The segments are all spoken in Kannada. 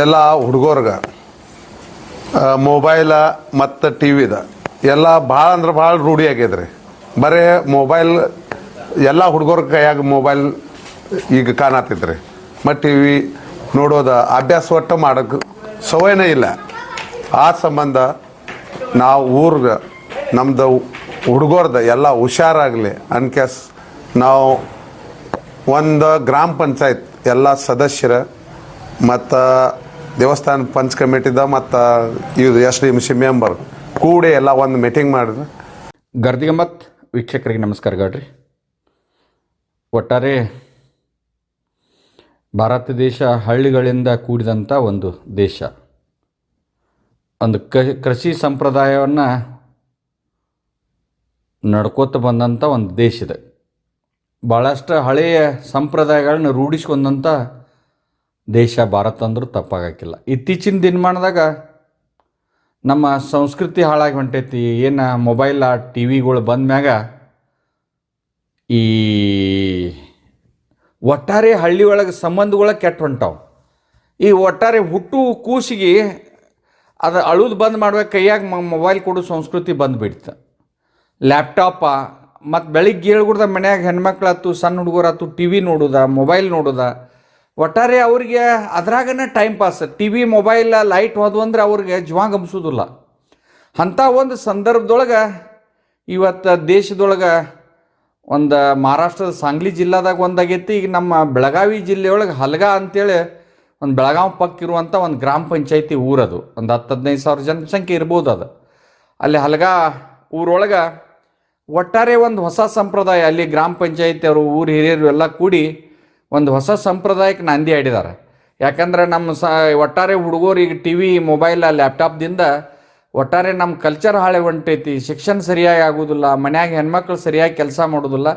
ಎಲ್ಲ ಹುಡುಗರ್ಗೆ ಮೊಬೈಲ ಮತ್ತು ಟಿ ವಿದ ಎಲ್ಲ ಭಾಳ ಅಂದ್ರೆ ಭಾಳ ರೂಢಿ ಆಗ್ಯದ್ರಿ. ಬರೇ ಮೊಬೈಲ್, ಎಲ್ಲ ಹುಡುಗರ ಕೈಯಾಗ ಮೊಬೈಲ್ ಈಗ ಕಾಣತ್ತಿದ್ರಿ ಮತ್ತು ಟಿ ವಿ ನೋಡೋದ ಅಭ್ಯಾಸ ಒಟ್ಟು ಮಾಡೋಕ್ಕೆ ಸವಯನೇ ಇಲ್ಲ. ಆ ಸಂಬಂಧ ನಾವು ಊರ್ಗೆ ನಮ್ಮದು ಹುಡುಗರ್ದ ಎಲ್ಲ ಹುಷಾರಾಗಲಿ. ಅನ್ಕೇಸ್ ನಾವು ಒಂದು ಗ್ರಾಮ ಪಂಚಾಯತ್ ಎಲ್ಲ ಸದಸ್ಯರ ಮತ್ತು ದೇವಸ್ಥಾನ ಪಂಚ್ ಕಮಿಟಿದ ಮತ್ತು ಇದು S D M C member ಕೂಡಿ ಎಲ್ಲ ಒಂದು ಮೀಟಿಂಗ್ ಮಾಡಿದ್ರೆ. ಮತ್ತು ವೀಕ್ಷಕರಿಗೆ ನಮಸ್ಕಾರಗಳ್ರಿ ಒಟ್ಟಾರೆ ಭಾರತ ದೇಶ ಹಳ್ಳಿಗಳಿಂದ ಕೂಡಿದಂಥ ಒಂದು ದೇಶ. ಒಂದು ಕ, ಕೃಷಿ ಸಂಪ್ರದಾಯವನ್ನು ನಡ್ಕೋತ ಬಂದಂಥ ಒಂದು ದೇಶ ಇದೆ. ಭಾಳಷ್ಟು ಹಳೆಯ ಸಂಪ್ರದಾಯಗಳನ್ನ ರೂಢಿಸ್ಕೊಂಡಂಥ ದೇಶ, ಭಾರತ ಅಂದ್ರೂ ತಪ್ಪಾಗಕ್ಕಿಲ್ಲ. ಇತ್ತೀಚಿನ ದಿನಮಾನದಾಗ ನಮ್ಮ ಸಂಸ್ಕೃತಿ ಹಾಳಾಗಿ ಹೊಂಟೈತಿ. ಏನು ಮೊಬೈಲ ಟಿ ವಿಗಳು ಬಂದ್ಮ್ಯಾಗ ಈ ಒಟ್ಟಾರೆ ಹಳ್ಳಿ ಒಳಗೆ ಸಂಬಂಧಗಳ ಕೆಟ್ಟು ಹೊಂಟಾವ. ಈ ಒಟ್ಟಾರೆ ಹುಟ್ಟು ಕೂಸಿಗೆ ಅದು ಅಳುದು ಬಂದ್ ಮಾಡ್ಬೇಕು ಕೈಯಾಗ ಮೊಬೈಲ್ ಕೊಡು ಸಂಸ್ಕೃತಿ ಬಂದುಬಿಡ್ತು ಲ್ಯಾಪ್ಟಾಪ, ಮತ್ತು ಬೆಳಿಗ್ಗೆ ಹೇಳ್ಗುಡ್ದ ಮನ್ಯಾಗ ಹೆಣ್ಮಕ್ಳಾತು, ಸಣ್ಣ ಹುಡುಗರಾತು ಟಿ ವಿ ನೋಡೋದ, ಮೊಬೈಲ್ ನೋಡುದ ಒಟ್ಟಾರೆ ಅವ್ರಿಗೆ ಅದ್ರಾಗನ time pass T V mobile light ಹೋದ್ವು ಅಂದ್ರೆ ಅವ್ರಿಗೆ ಜ್ವಾ ಗಮಿಸೋದಿಲ್ಲ ಅಂಥ ಒಂದು ಸಂದರ್ಭದೊಳಗೆ ಇವತ್ತು ದೇಶದೊಳಗೆ ಒಂದು ಮಹಾರಾಷ್ಟ್ರದ ಸಾಂಗ್ಲಿ ಜಿಲ್ಲಾದಾಗ ಒಂದಾಗೈತಿ. ಈಗ ನಮ್ಮ ಬೆಳಗಾವಿ ಜಿಲ್ಲೆಯೊಳಗೆ ಹಲ್ಗಾ ಅಂತೇಳಿ ಒಂದು ಬೆಳಗಾವಿ ಪಕ್ಕ ಇರುವಂಥ ಒಂದು ಗ್ರಾಮ ಪಂಚಾಯತಿ ಊರದು. ಒಂದು ಹತ್ತು ಹದಿನೈದು ಸಾವಿರ ಜನಸಂಖ್ಯೆ ಇರ್ಬೋದು ಅದು. ಅಲ್ಲಿ ಹಲ್ಗಾ ಊರೊಳಗೆ ಒಟ್ಟಾರೆ ಒಂದು ಹೊಸ ಸಂಪ್ರದಾಯ, ಅಲ್ಲಿ ಗ್ರಾಮ ಪಂಚಾಯತಿ ಅವರು ಊರು ಹಿರಿಯರು ಎಲ್ಲ ಕೂಡಿ ಒಂದು ಹೊಸ ಸಂಪ್ರದಾಯಕ್ಕೆ ನಾಂದಿ ಆಡಿದ್ದಾರೆ. ಯಾಕಂದ್ರೆ ನಮ್ಮ ಸ, ಒಟ್ಟಾರೆ ಹುಡುಗರು ಈಗ ಟಿ ವಿ ಮೊಬೈಲ ಲ್ಯಾಪ್ಟಾಪ್ದಿಂದ ಒಟ್ಟಾರೆ ನಮ್ಮ ಕಲ್ಚರ್ ಹಾಳೆ ಹೊಂಟೈತಿ. ಶಿಕ್ಷಣ ಸರಿಯಾಗಿ ಆಗೋದಿಲ್ಲ, ಮನ್ಯಾಗ ಹೆಣ್ಮಕ್ಳು ಸರಿಯಾಗಿ ಕೆಲಸ ಮಾಡೋದಿಲ್ಲ.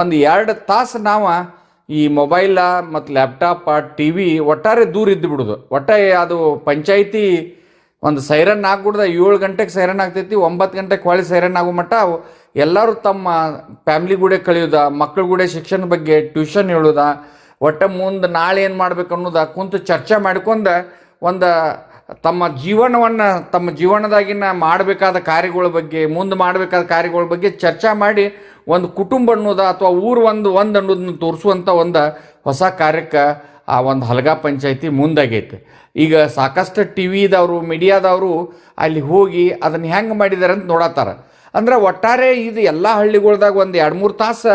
ಒಂದು ಎರಡು ತಾಸು ನಾವು ಈ ಮೊಬೈಲ ಮತ್ತು ಲ್ಯಾಪ್ಟಾಪ ಟಿ ವಿ ಒಟ್ಟಾರೆ ದೂರ ಇದ್ದು ಬಿಡೋದು. ಒಟ್ಟ ಅದು ಪಂಚಾಯಿತಿ ಒಂದು ಸೈರನ್ ಆಗ್ಬಿಡ್ದ ಏಳು ಗಂಟೆಗೆ ಸೈರನ್ ಆಗ್ತೈತಿ, ಒಂಬತ್ತು ಗಂಟೆಗೆ ಹೊಳಿ ಸೈರನ್ ಆಗೋ ಮಟ್ಟ ಎಲ್ಲರೂ ತಮ್ಮ ಫ್ಯಾಮ್ಲಿ ಗೂಡೆ ಕಳೆಯೋದ ಮಕ್ಕಳು ಗೂಡೆ ಶಿಕ್ಷಣ ಬಗ್ಗೆ ಟ್ಯೂಷನ್ ಹೇಳೋದ, ಒಟ್ಟ ಮುಂದೆ ನಾಳೆ ಏನು ಮಾಡ್ಬೇಕು ಅನ್ನೋದ ಕುಂತು ಚರ್ಚೆ ಮಾಡ್ಕೊಂಡು ಒಂದು ತಮ್ಮ ಜೀವನವನ್ನು, ತಮ್ಮ ಜೀವನದಾಗಿನ ಮಾಡಬೇಕಾದ ಕಾರ್ಯಗಳ ಬಗ್ಗೆ, ಮುಂದೆ ಮಾಡಬೇಕಾದ ಕಾರ್ಯಗಳ ಬಗ್ಗೆ ಚರ್ಚೆ ಮಾಡಿ ಒಂದು ಕುಟುಂಬ ಅನ್ನೋದ ಅಥವಾ ಊರು ಒಂದು ಒಂದು ಅನ್ನೋದನ್ನ ತೋರಿಸುವಂಥ ಒಂದು ಹೊಸ ಕಾರ್ಯಕ್ಕೆ ಆ ಒಂದು ಹಲಗಾ ಪಂಚಾಯಿತಿ ಮುಂದಾಗೈತೆ. ಈಗ ಸಾಕಷ್ಟು ಟಿ ವಿದವರು, ಮೀಡಿಯಾದವರು ಅಲ್ಲಿ ಹೋಗಿ ಅದನ್ನು ಹೆಂಗೆ ಮಾಡಿದ್ದಾರೆ ಅಂತ ನೋಡತ್ತಾರ. ಅಂದ್ರೆ ಒಟ್ಟಾರೆ ಇದು ಎಲ್ಲ ಹಳ್ಳಿಗಳ್ದಾಗ ಒಂದು ಎರಡು ಮೂರು ತಾಸು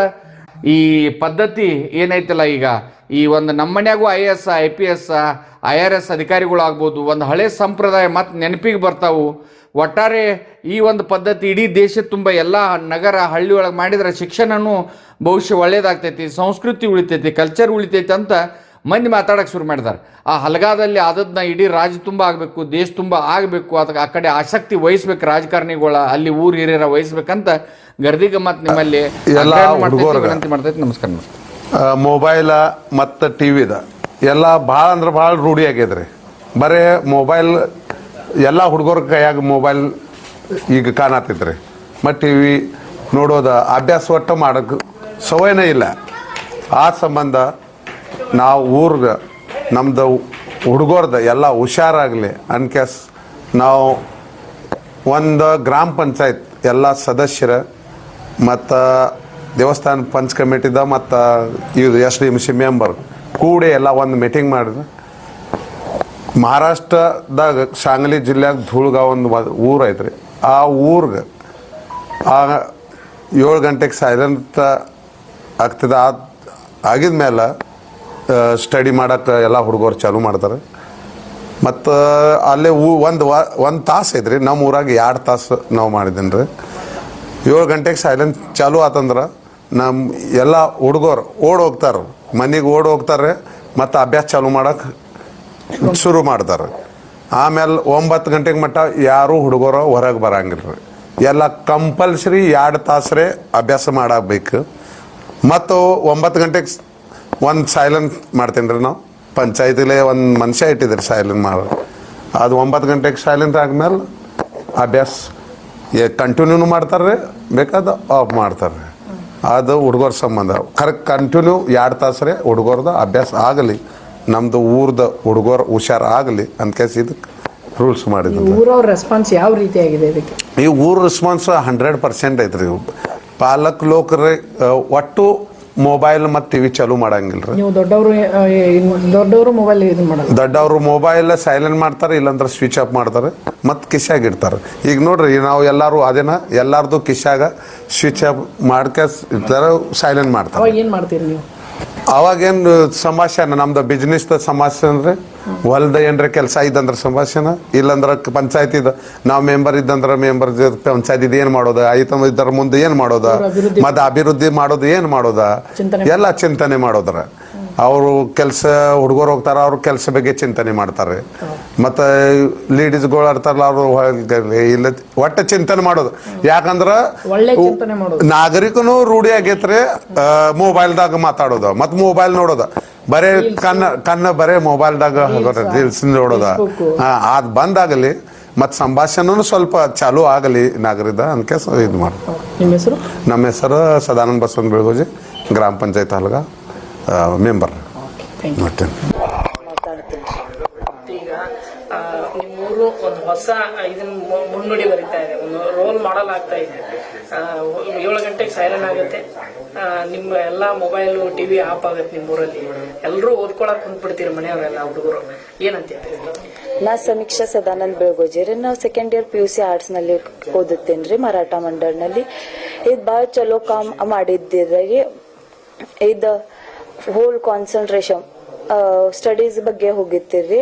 ಈ ಪದ್ಧತಿ ಏನೈತಲ್ಲ ಈಗ? ಈ ಒಂದು ನಮ್ಮ ಮನ್ಯಾಗೂ I S, I P S, I R S ಅಧಿಕಾರಿಗಳಾಗ್ಬೋದು, ಒಂದು ಹಳೆ ಸಂಪ್ರದಾಯ ಮತ್ತು ನೆನಪಿಗೆ ಬರ್ತಾವು. ಒಟ್ಟಾರೆ ಈ ಒಂದು ಪದ್ಧತಿ ಇಡೀ ದೇಶ ತುಂಬ ಎಲ್ಲ ನಗರ, ಹಳ್ಳಿ ಒಳಗೆ ಮಾಡಿದ್ರೆ ಶಿಕ್ಷಣನೂ ಭವಿಷ್ಯ ಒಳ್ಳೆಯದಾಗ್ತೈತಿ ಸಂಸ್ಕೃತಿ ಉಳಿತೈತಿ ಕಲ್ಚರ್ ಉಳಿತೈತಿ ಅಂತ ಮಂದಿ ಮಾತಾಡೋಕ್ಕೆ ಶುರು ಮಾಡಿದ್ದಾರೆ. ಆ ಹಲಗಾದಲ್ಲಿ ಆದದನ್ನ ಇಡೀ ರಾಜ್ಯ ತುಂಬ ಆಗಬೇಕು ದೇಶ ತುಂಬ ಆಗಬೇಕು ಅದಕ್ಕೆ ಆ ಕಡೆ ಆಸಕ್ತಿ ವಹಿಸ್ಬೇಕು ರಾಜಕಾರಣಿಗಳ ಅಲ್ಲಿ ಊರು ಹಿರಿಯರ ವಹಿಸ್ಬೇಕಂತ ಗರ್ದಿಗ ಮತ್ತು ನಿಮ್ಮಲ್ಲಿ ಎಲ್ಲ. ವಿನಂತಿ ಮಾಡ್ತೈತಿ ನಮಸ್ಕಾರ ನಮಸ್ಕಾರ. ಮೊಬೈಲ ಮತ್ತು ಟಿ ವಿದ ಎಲ್ಲ ಭಾಳ ಅಂದ್ರೆ ಭಾಳ ರೂಢಿ ರೀ ಬರೀ ಮೊಬೈಲ್ ಎಲ್ಲ ಹುಡುಗರ ಕೈಯಾಗ ಮೊಬೈಲ್ ಈಗ ಕಾಣತ್ತಿದ್ರಿ ಮತ್ತು ಟಿ ವಿ ನೋಡೋದ ಅಭ್ಯಾಸ ಒಟ್ಟು ಮಾಡೋಕ್ಕೆ ಸವಯನೇ ಇಲ್ಲ. ಆ ಸಂಬಂಧ ನಾವು ಊರ್ಗೆ ನಮ್ಮದು ಹುಡುಗರ್ದು ಎಲ್ಲ ಹುಷಾರಾಗಲಿ. ಅನ್ಕೇಸ್ ನಾವು ಒಂದು ಗ್ರಾಮ ಪಂಚಾಯತ್ ಎಲ್ಲ ಸದಸ್ಯರ ಮತ್ತು ದೇವಸ್ಥಾನ ಪಂಚ್ ಕಮಿಟಿದ ಮತ್ತು ಇದು S D M C member ಕೂಡಿ ಎಲ್ಲ ಒಂದು ಮೀಟಿಂಗ್ ಮಾಡಿದ್ರು. ಮಹಾರಾಷ್ಟ್ರದಾಗ ಸಾಂಗ್ಲಿ ಜಿಲ್ಲೆಯಾಗ ಧೂಳ್ಗಾವ್ ಒಂದು ಊರು ಐತ್ರಿ. ಆ ಊರ್ಗೆ ಆ ಏಳು ಗಂಟೆಗೆ ಸೈಲೆಂಟ್ ಆಗ್ತದೆ ಆಗಿದ ಮೇಲೆ ಸ್ಟಡಿ ಮಾಡಕ್ಕೆ ಎಲ್ಲ ಹುಡುಗರು ಚಾಲೂ ಮಾಡ್ತಾರೆ. ಮತ್ತು, ಅಲ್ಲೇ ಒಂದು ವ, ಒಂದು ತಾಸು ಐತ್ರಿ. ನಮ್ಮ ಊರಾಗ ಎರಡು ತಾಸು ನಾವು ಮಾಡಿದ್ದೀನಿ ರೀ ಏಳು ಗಂಟೆಗೆ ಸೈಲೆಂಟ್ ಚಾಲೂ ಆತಂದ್ರೆ ನಮ್ಮ ಎಲ್ಲ ಹುಡುಗರು ಓಡ್ ಹೋಗ್ತಾರೆ. ಮನೆಗೆ ಓಡ್ ಹೋಗ್ತಾರೆ, ಮತ್ತು ಅಭ್ಯಾಸ ಚಾಲೂ ಮಾಡೋಕೆ ಶುರು ಮಾಡ್ತಾರೆ. ಆಮೇಲೆ ಒಂಬತ್ತು ಗಂಟೆಗೆ ಮಟ್ಟ ಯಾರೂ ಹುಡುಗರು ಹೊರಗೆ ಬರಂಗಿಲ್ಲ ರೀ ಎಲ್ಲ ಕಂಪಲ್ಸರಿ ಎರಡು ತಾಸ್ರೆ ಅಭ್ಯಾಸ ಮಾಡಬೇಕು ಮತ್ತು ಒಂಬತ್ತು ಗಂಟೆಗೆ ಒಂದು ಸೈಲೆಂಟ್ ಮಾಡ್ತೀನಿ ರೀ ನಾವು. ಪಂಚಾಯತಿಲೇ ಒಂದು ಮನುಷ್ಯ ಇಟ್ಟಿದ್ರಿ ಸೈಲೆಂಟ್ ಮಾಡೋ ಅದು ಒಂಬತ್ತು ಗಂಟೆಗೆ ಸೈಲೆಂಟ್ ಆದ್ಮೇಲೆ ಅಭ್ಯಾಸ ಕಂಟಿನ್ಯೂನು ಮಾಡ್ತಾರೆ ಬೇಕಾದ ಆಫ್ ಮಾಡ್ತಾರೆ ಅದು ಹುಡುಗರ ಸಂಬಂಧ. ಕರೆಕ್ಟ್ ಕಂಟಿನ್ಯೂ ಎರಡು ತಾಸ್ರೆ ಹುಡುಗರ್ದು ಅಭ್ಯಾಸ ಆಗಲಿ. ನಮ್ಮದು ಊರ್ದ ಹುಡುಗರು ಹುಷಾರು ಆಗಲಿ ಅಂತ ಕೇಸ್ ಇದಕ್ಕೆ ರೂಲ್ಸ್ ಮಾಡಿದ್ರು. ಊರವ್ರ ರೆಸ್ಪಾನ್ಸ್ ಯಾವ ರೀತಿ ಆಗಿದೆ ಇದಕ್ಕೆ? ಈ ಊರ ರೆಸ್ಪಾನ್ಸ್ ಹಂಡ್ರೆಡ್ ಪರ್ಸೆಂಟ್ ಐತ್ರಿ. ಪಾಲಕ್ ಲೋಕರೇ ಒಟ್ಟು ಮೊಬೈಲ್ ಮತ್ತು ಟಿವಿ ಚಾಲೂ ಮಾಡಂಗಿಲ್ಲ ನೀವು ದೊಡ್ಡವರು ದೊಡ್ಡವರು ಮೊಬೈಲ್ ಇದು ಮಾಡಲ್ಲ. ದೊಡ್ಡವರು ಮೊಬೈಲ್ ಸೈಲೆಂಟ್ ಮಾಡ್ತಾರೆ ಇಲ್ಲಾಂದ್ರೆ ಸ್ವಿಚ್ ಆಫ್ ಮಾಡ್ತಾರೆ ಮತ್ತು ಕಿಶಾಗ ಇಡ್ತಾರೆ. ಈಗ ನೋಡ್ರಿ ನಾವು ಎಲ್ಲರೂ ಅದೇನ ಎಲ್ಲಾರ್ದು ಕಿಶಾಗ ಸ್ವಿಚ್ ಆಫ್ ಮಾಡ್ಕ ಇರ್ತಾರೆ ಸೈಲೆಂಟ್ ಮಾಡ್ತಾರೆ. ಅವಾಗ ಏನು ಮಾಡ್ತೀರಿ ನೀವು? ಅವಾಗೇನು ಸಮಸ್ಯೆನ ನಮ್ದು ಬಿಸ್ನೆಸ್ದ ಸಮಸ್ಯೆ ಅಂದ್ರೆ ಹೊಲ್ದ ಏನ್ರ ಕೆಲಸ ಇದ್ದಂದ್ರೆ ಸಮಸ್ಯೆನ ಇಲ್ಲಂದ್ರೆ ಪಂಚಾಯತಿದ ನಾವು ಮೆಂಬರ್ ಇದ್ದಂದ್ರೆ ಮೆಂಬರ್ ಪಂಚಾಯತ್ ಇದು ಏನು ಮಾಡೋದ ಐತಮ್ ಇದ್ದರ ಮುಂದೆ ಏನು ಮಾಡೋದ ಮತ್ತೆ ಅಭಿವೃದ್ಧಿ ಮಾಡೋದು ಏನು ಮಾಡೋದ ಎಲ್ಲ ಚಿಂತನೆ ಮಾಡೋದ್ರ. ಅವರು ಕೆಲಸ ಹುಡುಗರು ಹೋಗ್ತಾರೆ ಅವ್ರ ಕೆಲಸ ಬಗ್ಗೆ ಚಿಂತನೆ ಮಾಡ್ತಾರೆ. ಮತ್ತೆ ಲೇಡೀಸ್ಗಳು ಇರ್ತಾರಲ್ಲ ಅವರು ಇಲ್ಲ ಒಟ್ಟು ಚಿಂತನೆ ಮಾಡೋದು. ಯಾಕಂದ್ರೆ ನಾಗರಿಕನು ರೂಢಿ ಆಗೈತ್ರಿ ಮೊಬೈಲ್ದಾಗ ಮಾತಾಡೋದು. ಮತ್ ಮೊಬೈಲ್ ನೋಡೋದ. ಬರೇ ಕಣ್ಣ ಕಣ್ಣು ಬರೇ ಮೊಬೈಲ್ದಾಗ ರೀಲ್ಸ್ ನೋಡೋದ. ಹಾ ಅದ್ ಬಂದಾಗಲಿ ಮತ್ ಸಂಭಾಷಣೆನೂ ಸ್ವಲ್ಪ ಚಾಲೂ ಆಗಲಿ ನಾಗರಿಕ ಅನ್ಕೆ ಇದು ಮಾಡಿ ನಮ್ಮ ಹೆಸರು? ಸದಾನಂದ ಬಸವನ್ ಬೆಳಗೋಜಿ ಗ್ರಾಮ ಪಂಚಾಯತ್ ಹಲ್ಗ ಮೆಂಬರ್ ಮತ್ತೆ? ಈಗ ನಿಮ್ಮೂರು ಒಂದು ಹೊಸ ಇದನ್ನ ಮುನ್ನುಡಿ ಬರಿತಾ ಇದೆ. ಒಂದು ರೋಲ್ ಮಾಡಲ್ ಆಗ್ತಾ ಇದೆ. ಏಳು ಗಂಟೆಗೆ ಸೈಲೆಂಟ್ ಆಗುತ್ತೆ. ನಿಮ್ಮ ಎಲ್ಲ ಮೊಬೈಲು ಟಿವಿ ಆಫ್ ಆಗುತ್ತೆ ನಿಮ್ಮೂರಲ್ಲಿ. ಎಲ್ಲರೂ ಓದ್ಕೊಳಕ್ ಕುಂತ್ಬಿಡ್ತೀರಿ ಮನೆಯವರೆಲ್ಲ ಹುಡುಗರು. ಏನಂತ ನಾ ಸಮೀಕ್ಷಾ ಸದಾನಂದ್ ಬೆಳಗೋಜಿರಿ ನಾವು second year P U C ಆರ್ಟ್ಸ್ನಲ್ಲಿ ಓದುತ್ತೇನೆ ರೀ ಮರಾಠ ಮಂಡಳ್ನಲ್ಲಿ. ಇದು ಭಾಳ ಚಲೋ ಕಾಮ್ ಮಾಡಿದ್ದೀರಿ ಇದು ಹೋಲ್ ಕಾನ್ಸಂಟ್ರೇಷನ್ ಸ್ಟಡೀಸ್ ಬಗ್ಗೆ ಹೋಗಿದ್ದೀರಿ.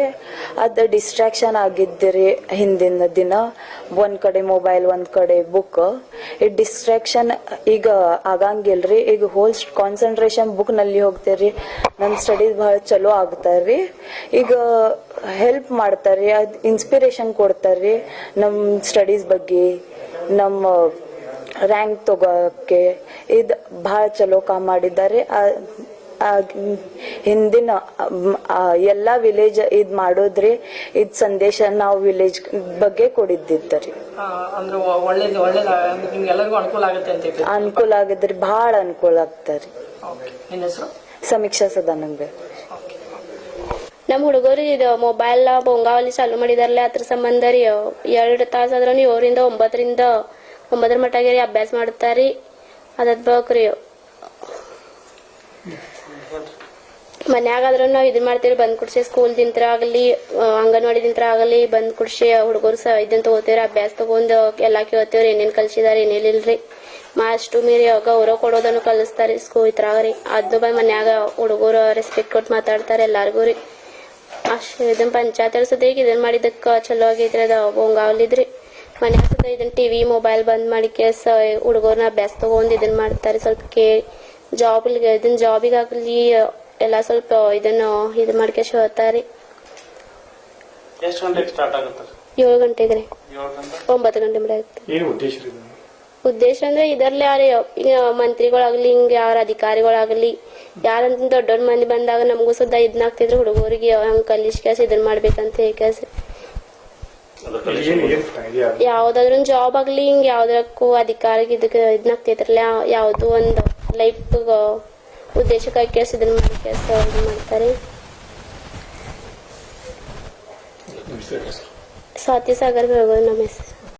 ಅದು ಡಿಸ್ಟ್ರಾಕ್ಷನ್ ಆಗಿದ್ದೀರಿ ಹಿಂದಿನ ದಿನ. ಒಂದು ಕಡೆ ಮೊಬೈಲ್ ಒಂದು ಕಡೆ ಬುಕ್ ಈ ಡಿಸ್ಟ್ರಾಕ್ಷನ್ ಈಗ ಆಗಂಗಿಲ್ರಿ. ಈಗ ಹೋಲ್ ಕಾನ್ಸಂಟ್ರೇಷನ್ ಬುಕ್ನಲ್ಲಿ ಹೋಗ್ತೀರಿ. ನಮ್ಮ ಸ್ಟಡೀಸ್ ಬಹಳ ಚಲೋ ಆಗ್ತಾರ್ರಿ ಈಗ ಹೆಲ್ಪ್ ಮಾಡ್ತಾರ್ರಿ ಅದು ಇನ್ಸ್ಪಿರೇಷನ್ ಕೊಡ್ತಾರ್ರಿ ನಮ್ಮ ಸ್ಟಡೀಸ್ ಬಗ್ಗೆ. ನಮ್ಮ ರ್ಯಾಂಕ್ ತಗೋಕ್ಕೆ ಇದು ಭಾಳ ಚಲೋ ಕಾಮ್ ಮಾಡಿದ್ದಾರೆ. ಹಿಂದಿನ ಎಲ್ಲ ವಿಲೇಜ್ ಇದ್ ಮಾಡೋದ್ರಿ ಇದ್ ಸಂದೇಶ ನಾವು ವಿಲೇಜ್ ಬಗ್ಗೆ ಕೊಡಿದ್ದಿದ್ದರಿ. ಅನುಕೂಲ ಆಗುತ್ತೆ ಅಂತ ಅನುಕೂಲ ಆಗಿದ್ರಿ ಭಾಳ ಅನುಕೂಲ ಆಗ್ತಾರಿ ಓಕೆ ನಿನ್ನ ಹೆಸರು? ಸಮೀಕ್ಷಾ ಸದಾನಂದ. ನಮ್ಮ ಹುಡುಗರು ಇದು ಮೊಬೈಲ್ ಬೊಂಗಾವಲಿ ಚಾಲು ಮಾಡಿದಾರಲ್ಲ ಅದ್ರ ಸಂಬಂಧ ರೀ ಎರಡು ತಾಸ ಆದ್ರ ಏಳರಿಂದ ಒಂಬತ್ತರಿಂದ ಒಂಬತ್ತರ ಮಟ್ಟಾಗೆ ರೀ ಅಭ್ಯಾಸ ಮಾಡ್ತಾರಿ. ಅದದ್ ಬೇಕ್ರಿ ಮನ್ಯಾಗ ಆದ್ರೂ ನಾವು ಇದನ್ ಮಾಡ್ತೀವಿ ಬಂದ್ ಕುಡ್ಸಿ ಸ್ಕೂಲ್ ದಿಂತ್ರ ಆಗಲಿ ಅಂಗನವಾಡಿ ದಿಂತ್ರ ಆಗಲಿ, ಬಂದ್ ಕುಡ್ಸಿ ಹುಡುಗರು ಸಹ ಇದನ್ ತಗೋತೀವ್ರಿ ಅಭ್ಯಾಸ ತಗೊಂಡ್ ಎಲ್ಲಾ ಕೇಳ್ತೇವ್ರಿ ಏನೇನ್ ಕಲ್ಸಿದಾರ ಏನೇನಿಲ್ರಿ ಮಾಸ್ಟು ಮೀರಿ ಗೌರವ ಕೊಡೋದನ್ನು ಕಲಿಸ್ತಾರೆ ಸ್ಕೂಲ್ ಇದ್ರಾಗ ರೀ. ಅದು ಬಂದ್ ಮನ್ಯಾಗ ಹುಡುಗರು ರೆಸ್ಪೆಕ್ಟ್ ಕೊಟ್ಟು ಮಾತಾಡ್ತಾರೆ ಎಲ್ಲಾರ್ಗು ರೀ. ಅಷ್ಟು ಇದನ್ನ ಪಂಚಾಯತ್ ಸದ ಈಗ ಇದನ್ನ ಮಾಡಿದಕ್ಕೆ ಚಲೋ ಆಗೈತ್ರಿ, ಅದ ಬೋಂಗಾವಲಿದ್ರಿ ಮನ್ಯಾಗ ಸದ ಇದನ್ನ ಟಿವಿ ಮೊಬೈಲ್ ಬಂದ್ ಮಾಡಿ ಕೇಸ ಹುಡುಗರ್ನ ಅಭ್ಯಾಸ ತಗೊಂಡ್ ಇದನ್ನ ಮಾಡ್ತಾರೆ ಸ್ವಲ್ಪ ಕೇ ಜಾಬ್ ಇದನ್ನ ಜಾಬಿಗಾಗ್ಲಿ ಎಲ್ಲ ಸ್ವಲ್ಪ ಇದನ್ನು ಇದು ಮಾಡ್ಕೇಶ್ ಹೇಳ್ತಾರೆ ಎಷ್ಟು ಗಂಟೆಗೆ ಸ್ಟಾರ್ಟ್ ಆಗುತ್ತೆ? ಏಳು ಗಂಟೆಗೆ ರೀ. ಏಳು ಗಂಟೆ? ಒಂಬತ್ತು ಗಂಟೆ ಮೇಲೆ ಆಗುತ್ತೆ. ಏನು ಉದ್ದೇಶ ರೀ ಇದು? ಉದ್ದೇಶ ಅಂದ್ರೆ ಇದರಲ್ಲಿ ಯಾರು ಈಗ ಮಂತ್ರಿಗಳಾಗ್ಲಿ ಹಿಂಗ ಯಾರ ಅಧಿಕಾರಿಗಳಾಗ್ಲಿ ಯಾರಂತ ದೊಡ್ಡವ್ರ ಮಂದಿ ಬಂದಾಗ ನಮಗೂ ಸುದ್ದ ಇದನ್ನಾಗ್ತಿದ್ರು ಹುಡುಗರಿಗೆ ಹಂಗ ಕಲಿಸ್ ಕೆಲಸ ಇದನ್ ಮಾಡ್ಬೇಕಂತ ಹೇಳಿ ಕ್ಯಾಸ್ ಏನು ಏನು idea? ಯಾವ್ದಾದ್ರು ಜಾಬ್ ಆಗ್ಲಿ ಹಿಂಗ ಯಾವ್ದಕ್ಕೂ ಅಧಿಕಾರಿಗೆ ಇದಕ್ಕೆ ಇದ್ನಾಗ್ತಿದ್ರಲ್ಲ ಯಾವ್ದು ಒಂದು ಲೈಫ್ ಉದ್ದೇಶಕ್ಕಾಗಿ ಕೆಲಸ ಇದನ್ನ ಮಾಡಿ ಕೆಲಸ ಮಾಡ್ತಾರೆ ಸ್ವಾತಿ ಸಾಗರ್ ಬೆಳಗೋದು ನಮ್ಮ ಹೆಸರು